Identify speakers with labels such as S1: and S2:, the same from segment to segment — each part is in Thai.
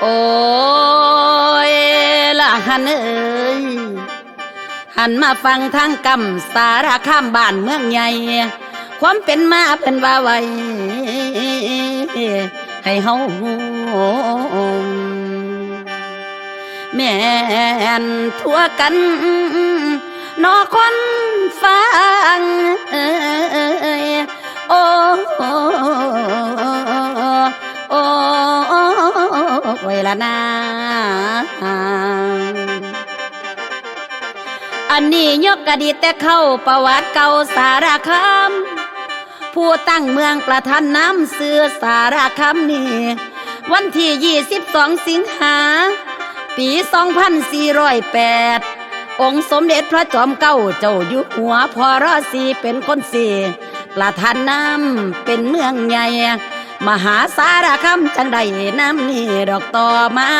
S1: โอ้ยละหันเอ้ยหันมาฟังทางกำสารข้ามบ้านเมืองใหญ่ ความเป็นมาเป็นว่าไว้ ให้เฮาแม่นทั่วกัน นอคนฟัง โอ้ โอ้ยละนาอันนี้ยกกระดีแต่เข้าประวัติเก่าสารคามผู้ตั้งเมืองประทันน้ำเสือสารคามนี่วันที่ 22 สิงหา ปี 2408 องค์สมเด็จพระจอมเก้าเจ้าอยู่หัวพอรอสีเป็นคนสี่ประทานน้ำเป็นเมืองใหญ่ มหาสารคามจังใดน้ำนี่ดอกต่อมา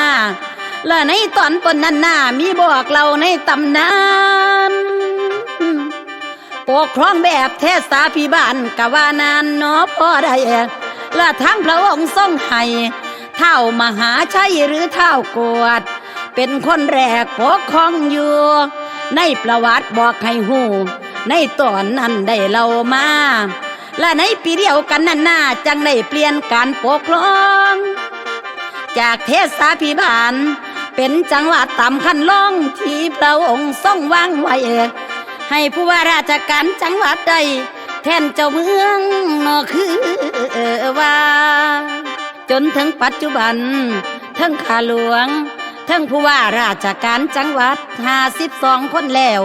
S1: และในตอนต้นนั้นน่ามีบอกเราในตำนานปกครองแบบเทศาพิบาลกะว่านานเนาะพ่อได้และทั้งพระองค์ทรงให้เท่ามหาชัยหรือเท่ากวด เป็นคนแรกปกครองอยู่ในประวัติบอกให้หูในตอนนั้นได้เล่ามา และในปีเดียวกันนั้นน่าจังได้เปลี่ยนการปกครอง จากเทศาพิบาล เป็นจังหวัดต่ำขั้นลงที่พระองค์ทรงวางไว้ให้ผู้ว่าราชการจังหวัดใดแทนเจ้าเมืองนอคือว่า จนถึงปัจจุบัน ทั้งข้าหลวง ทั้งผู้ว่าราชการจังหวัดห้าสิบสองคนแล้ว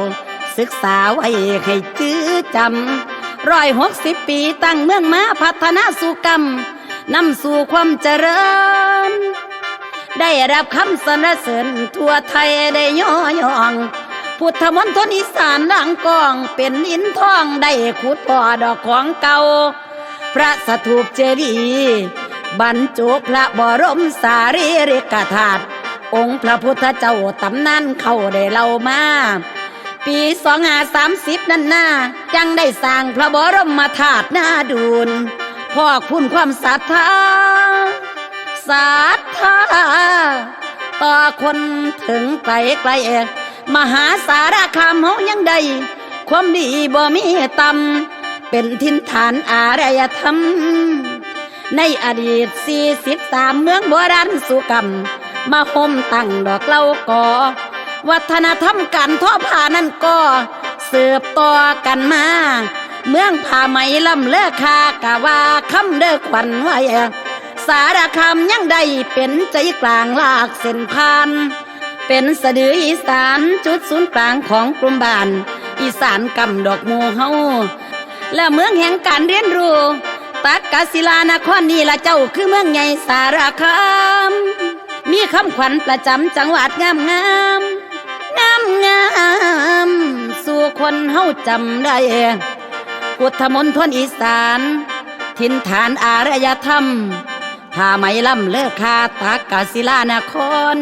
S1: ศึกษาไว้ให้จื้อจำ ร้อยหกสิบปีตั้งเมืองมาพัฒนาสู่กรรมนำสู่ความเจริญ ได้รับคำสรรเสริญทั่วไทยได้ย่อยอง พุทธมณฑลอีสานหลังกองเป็นอินทองได้ขุดพ่อดอกของเก่า พระสถูปเจดีย์บรรจุพระบรมสารีริกธาตุองค์พระพุทธเจ้าตำนานเข้าได้เล่ามา ปีสองหาสามสิบนั่นหน้าจังได้สร้างพระบรมธาตุหน้าดูลพ่อคุณความศรัทธาศรัทธาต่อคนถึงไกลไกลเอกมหาสารคามเฮายังได้ความดีบ่มีต่ำเป็นทินฐานอารยธรรม ในอดีตสี่สิบสามเมืองโบราณสุกรรม มาห่มตั้งดอกเล่าก่อ วัฒนธรรมการทอผ้านั่นก็สืบต่อกันมา เมืองผ้าไหมลำเลิกคากะว่าคำเด้อขวัญไว้สารคามยังได้เป็นใจกลางลากเส้นผ่าน เป็นสะดืออีสานจุดศูนย์กลางของกลุ่มบ้าน อีสานกำดอกมูเฮาและเมืองแห่งการเรียนรู้ตักกศิลานครนี่ละเจ้าคือเมืองใหญ่สารคาม มีคำขวัญประจำจังหวัดงามงาม จำได้พุทธมณฑลอีสาน ทินฐานอารยธรรมผ้าไหมล่ำเลิกคาตากกศิลานคร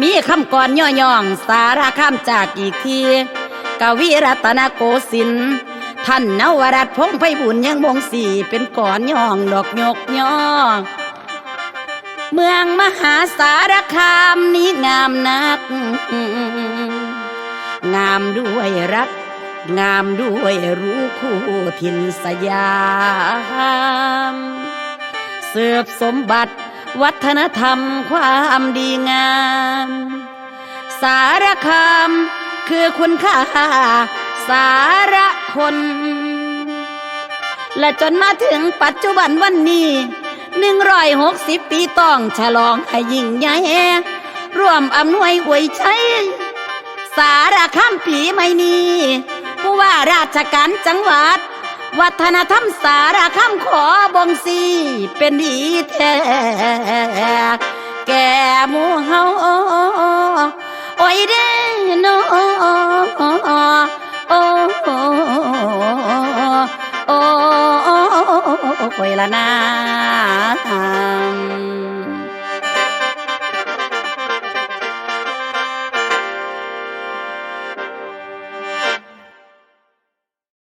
S1: มีคำก่อนย่อย่องสารคามจากอีกทีกวีรัตนโกสินท่านนวรัตพงไพบุญยังวงสีเป็นก่อนย่องดอกยกย่อ เมืองมหาสารคามนี้งามนัก งามด้วยรัก งามด้วยรู้คู่ถิ่นสยาม เสืบสมบัติ วัฒนธรรมความดีงาม สารคามคือคุณค่า สารคน และจนมาถึงปัจจุบันวันนี้หนึ่งร้อยหกสิบปีต้องฉลองให้ยิ่งใหญ่ร่วมอำนวยอวยชัยสารคามปีไม่นี้ ผู้ว่าราชการจังหวัด วัฒนธรรมสารคำขอบงสีเป็นดีแท้แก่หมู่เฮาโอ้ยเด้นอโอ้โอ้โอ้ยละนา